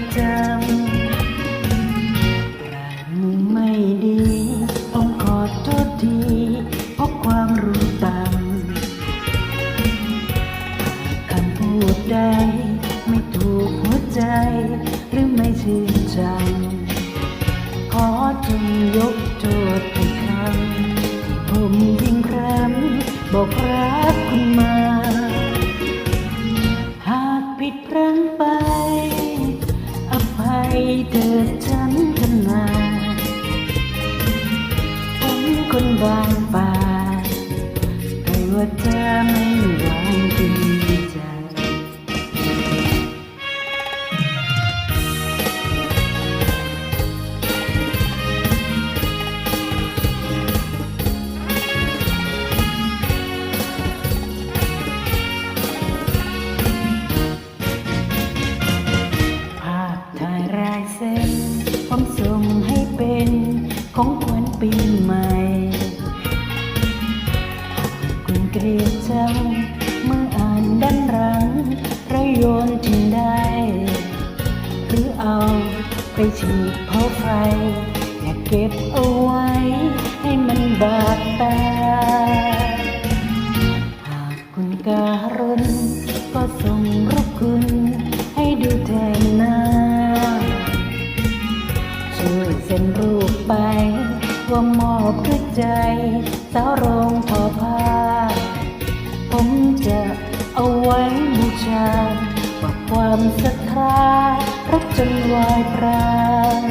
ประจำปรามือไม่ดีผมขอโทษทีเพราะความรู้ต่ำคำพูดใดไม่ถูกหัวใจ หรือไม่ชื่นใจขอจงยกโทษให้คำผมยิ่งครั้บอกรักคุณมา หากผิดพลั้งไป คนบางป่าแต่ว่าเธอไม่หวังดี เกลียดจังเมื่ออ่านด้านหลังระโยนทิ้งได้ หรือเอาไปฉีดเผาไฟ อย่าเก็บเอาไว้ ให้มันบาดตา หากคุณการุณ ว่ามอบด้วใจ สาวโรงทอผ้า ผมจะเอาไว้บูชาบอกความศรัทธารักจนวายพราง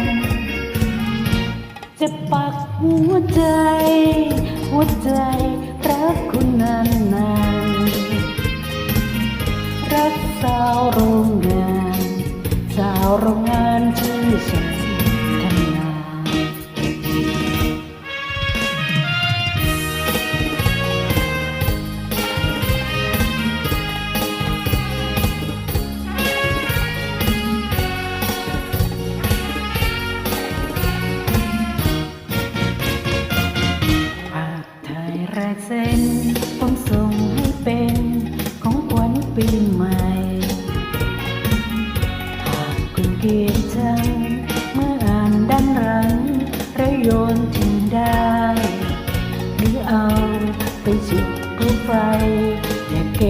จะปักหัวใจ หัวใจรักคุณนานนานๆรักสาวโรงงาน สาวโรงงานที่ฉัน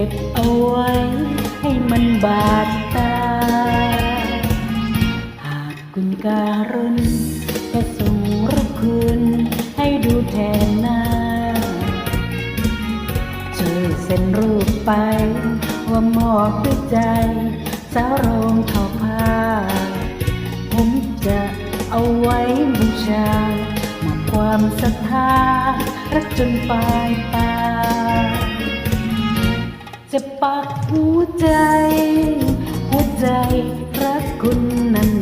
ก็บเอาไว้ ให้มันบาดตา หากคุณการุณก็ส่งรูปคุณ ให้ดูแทนหน้าช่วยเซ็นรูปไป ว่ามอบด้วยใจ สาวโรงทอผ้า ผมจะเอาไว้บูชามอบความศรัทธา รักจนปลายตา จะปักหัวใจ หัวใจรักคุณนั้น